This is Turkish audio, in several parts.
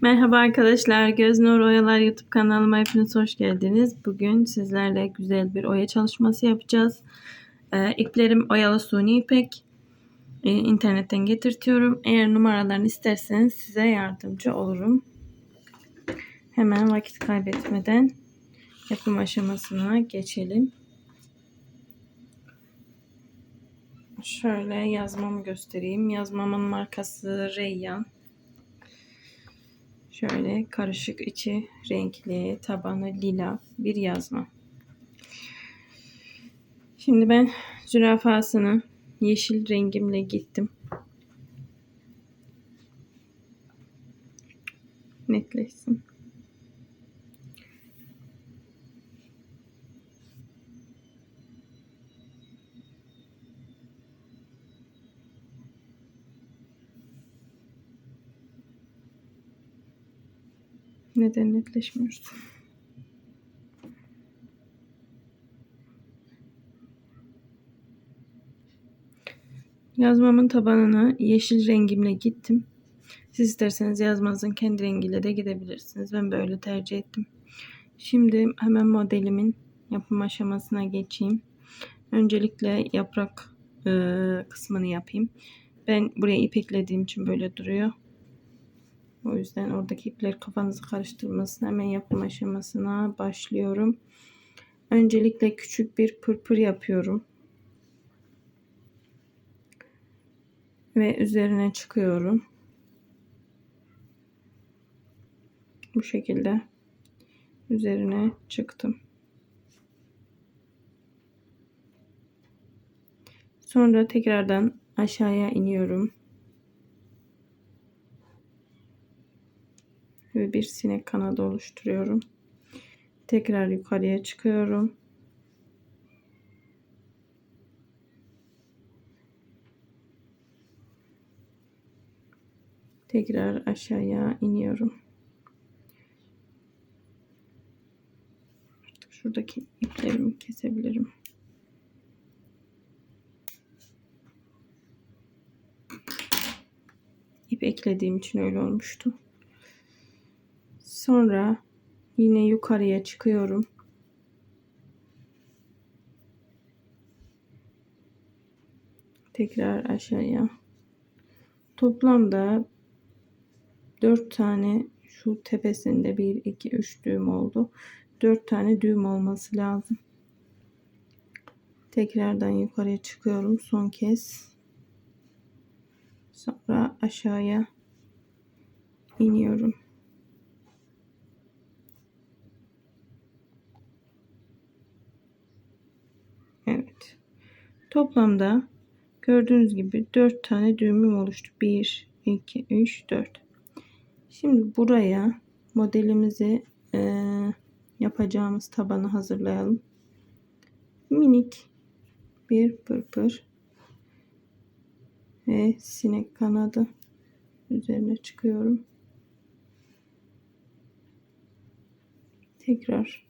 Merhaba arkadaşlar, Göz Nur Oyalar YouTube kanalıma hepiniz hoş geldiniz. Bugün sizlerle güzel bir oya çalışması yapacağız. Ee, iplerim oyalı suni ipek. Ee, internetten getirtiyorum. Eğer numaralarını isterseniz size yardımcı olurum. Hemen vakit kaybetmeden yapım aşamasına geçelim. Şöyle yazmamı göstereyim. Yazmamın markası Reyyan. Şöyle karışık içi renkli, tabanı lila bir yazma. Şimdi ben zürafasını yeşil rengimle gittim. Netleşsin. Neden netleşmiyorsun? Yazmamın tabanına yeşil rengimle gittim. Siz isterseniz yazmanızın kendi rengiyle de gidebilirsiniz. Ben böyle tercih ettim. Şimdi hemen modelimin yapım aşamasına geçeyim. Öncelikle yaprak e, kısmını yapayım. Ben buraya ipeklediğim için böyle duruyor. O yüzden oradaki ipler kafanızı karıştırmasın. Hemen yapım aşamasına başlıyorum. Öncelikle küçük bir pırpır yapıyorum. Ve üzerine çıkıyorum. Bu şekilde üzerine çıktım. Sonra tekrardan aşağıya iniyorum. Ve bir sinek kanadı oluşturuyorum. Tekrar yukarıya çıkıyorum. Tekrar aşağıya iniyorum. Şuradaki iplerimi kesebilirim. İp eklediğim için öyle olmuştu. Sonra yine yukarıya çıkıyorum. Tekrar aşağıya. Toplamda 4 tane şu tepesinde 1 2 3 düğüm oldu. 4 tane düğüm olması lazım. Tekrardan yukarıya çıkıyorum son kez. Sonra aşağıya iniyorum. Evet. Toplamda gördüğünüz gibi 4 tane düğümüm oluştu. 1, 2, 3, 4. Şimdi buraya modelimizi e, yapacağımız tabanı hazırlayalım. Minik bir pırpır ve sinek kanadı üzerine çıkıyorum. Tekrar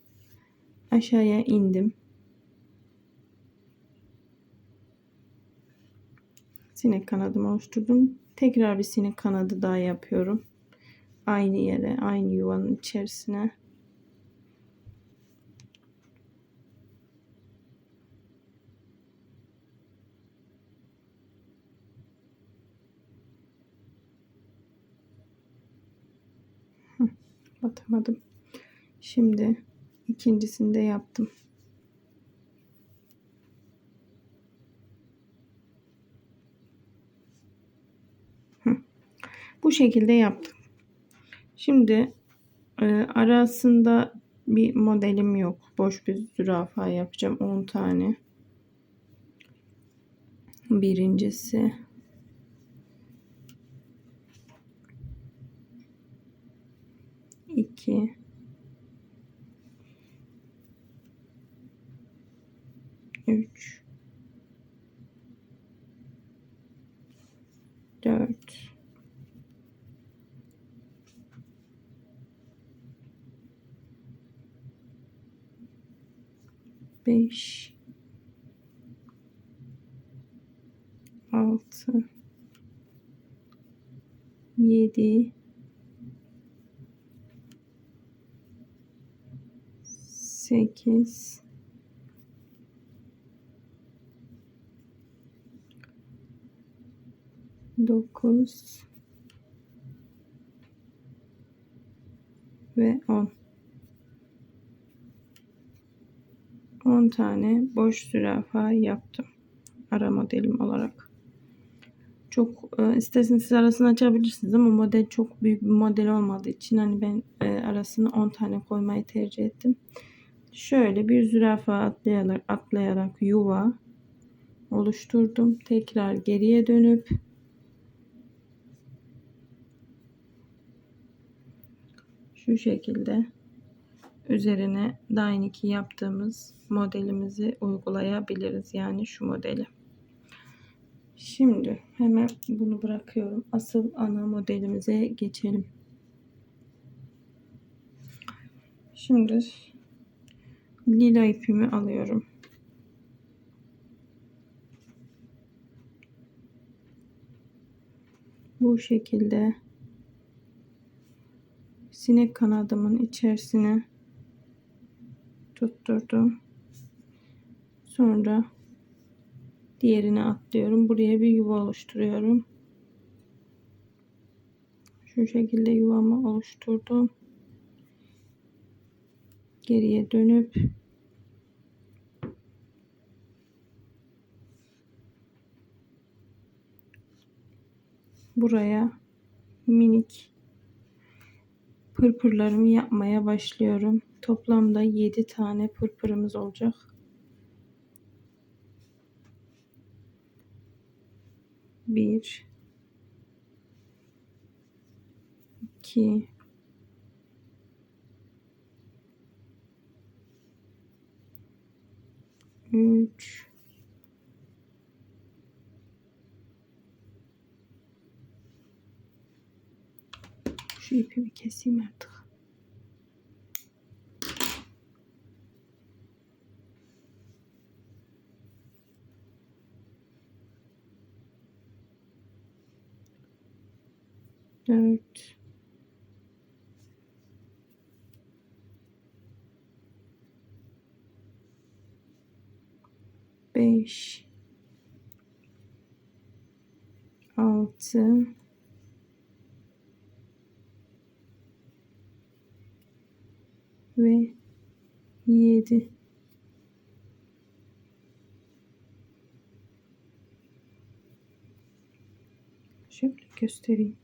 aşağıya indim. Sinek kanadımı oluşturdum. Tekrar bir sinek kanadı daha yapıyorum. Aynı yere, aynı yuvanın içerisine. batamadım. Şimdi ikincisini de yaptım. Bu şekilde yaptım. Şimdi e, arasında bir modelim yok. Boş bir zürafa yapacağım. 10 tane. Birincisi. iki üç 5 6 7 8 9 ve 10 10 tane boş zürafa yaptım ara modelim olarak. Çok e, isterseniz siz arasını açabilirsiniz ama model çok büyük bir model olmadığı için hani ben e, arasını 10 tane koymayı tercih ettim. Şöyle bir zürafa atlayarak atlayarak yuva oluşturdum. Tekrar geriye dönüp şu şekilde üzerine Dyniki yaptığımız modelimizi uygulayabiliriz. Yani şu modeli. Şimdi hemen bunu bırakıyorum. Asıl ana modelimize geçelim. Şimdi lila ipimi alıyorum. Bu şekilde sinek kanadımın içerisine tutturdum. Sonra diğerine atlıyorum. Buraya bir yuva oluşturuyorum. Şu şekilde yuvamı oluşturdum. Geriye dönüp buraya minik pırpırlarımı yapmaya başlıyorum. Toplamda 7 tane pırpırımız olacak. Bir, iki, üç, şu ipimi keseyim artık. dört beş. Altı ve yedi şöyle göstereyim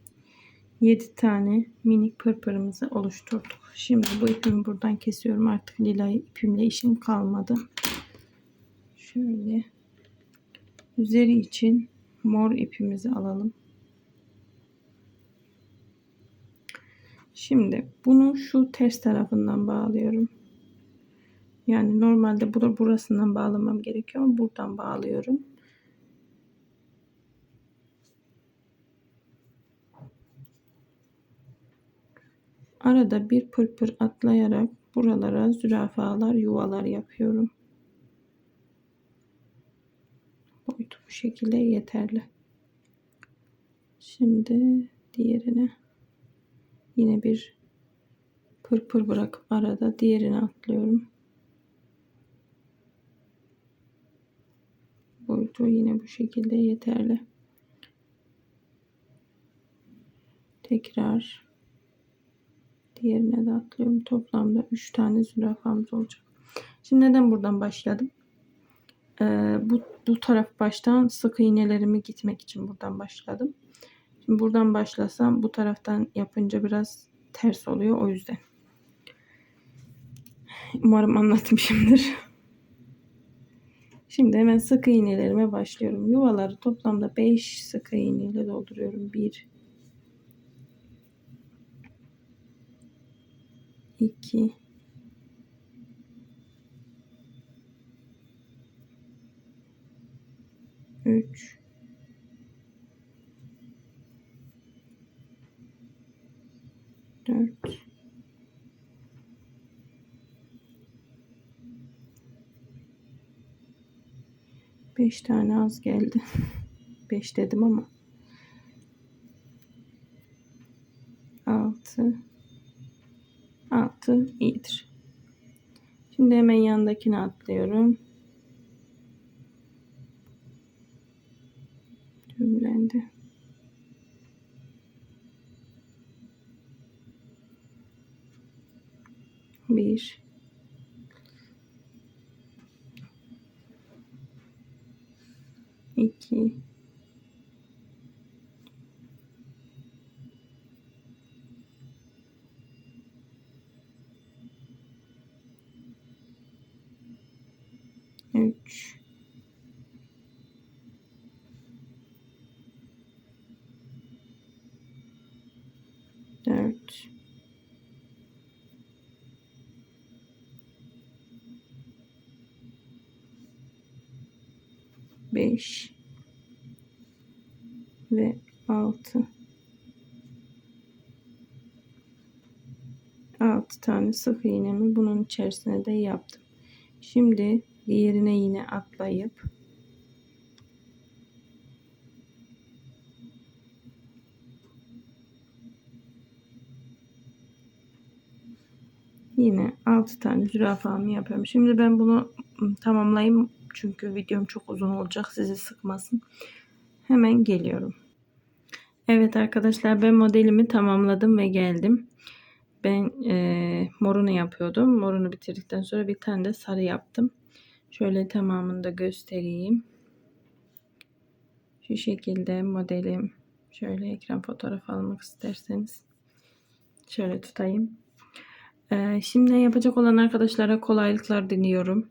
7 tane minik pırpırımızı oluşturduk. Şimdi bu ipimi buradan kesiyorum. Artık lila ipimle işim kalmadı. Şöyle üzeri için mor ipimizi alalım. Şimdi bunu şu ters tarafından bağlıyorum. Yani normalde burasından bağlamam gerekiyor ama buradan bağlıyorum. Arada bir pırpır atlayarak buralara zürafalar yuvalar yapıyorum. Boyutu bu şekilde yeterli. Şimdi diğerine yine bir pırpır bırakıp arada diğerine atlıyorum. Boyutu yine bu şekilde yeterli. Tekrar Diğerine de atlıyorum. Toplamda 3 tane zürafamız olacak. Şimdi neden buradan başladım? Ee, bu, bu taraf baştan sık iğnelerimi gitmek için buradan başladım. Şimdi buradan başlasam bu taraftan yapınca biraz ters oluyor. O yüzden. Umarım anlatmışımdır. Şimdi hemen sık iğnelerime başlıyorum. Yuvaları toplamda 5 sık iğne ile dolduruyorum. 1 2 3 4 5 tane az geldi. 5 dedim ama 6 6 iyidir. Şimdi hemen yanındakine atlıyorum. Beijo. E que eu te 5 ve 6 6 tane sık iğnemi bunun içerisine de yaptım. Şimdi diğerine yine atlayıp yine 6 tane zürafamı yapıyorum. Şimdi ben bunu tamamlayayım çünkü videom çok uzun olacak sizi sıkmasın. Hemen geliyorum. Evet arkadaşlar ben modelimi tamamladım ve geldim. Ben e, morunu yapıyordum. Morunu bitirdikten sonra bir tane de sarı yaptım. Şöyle tamamını da göstereyim. Şu şekilde modelim. Şöyle ekran fotoğrafı almak isterseniz. Şöyle tutayım. Ee, şimdi yapacak olan arkadaşlara kolaylıklar diliyorum.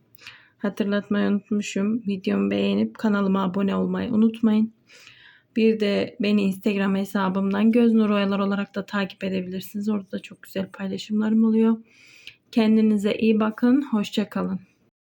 Hatırlatmayı unutmuşum. Videomu beğenip kanalıma abone olmayı unutmayın. Bir de beni Instagram hesabımdan Göz Nur Oyalar olarak da takip edebilirsiniz. Orada da çok güzel paylaşımlarım oluyor. Kendinize iyi bakın. Hoşçakalın.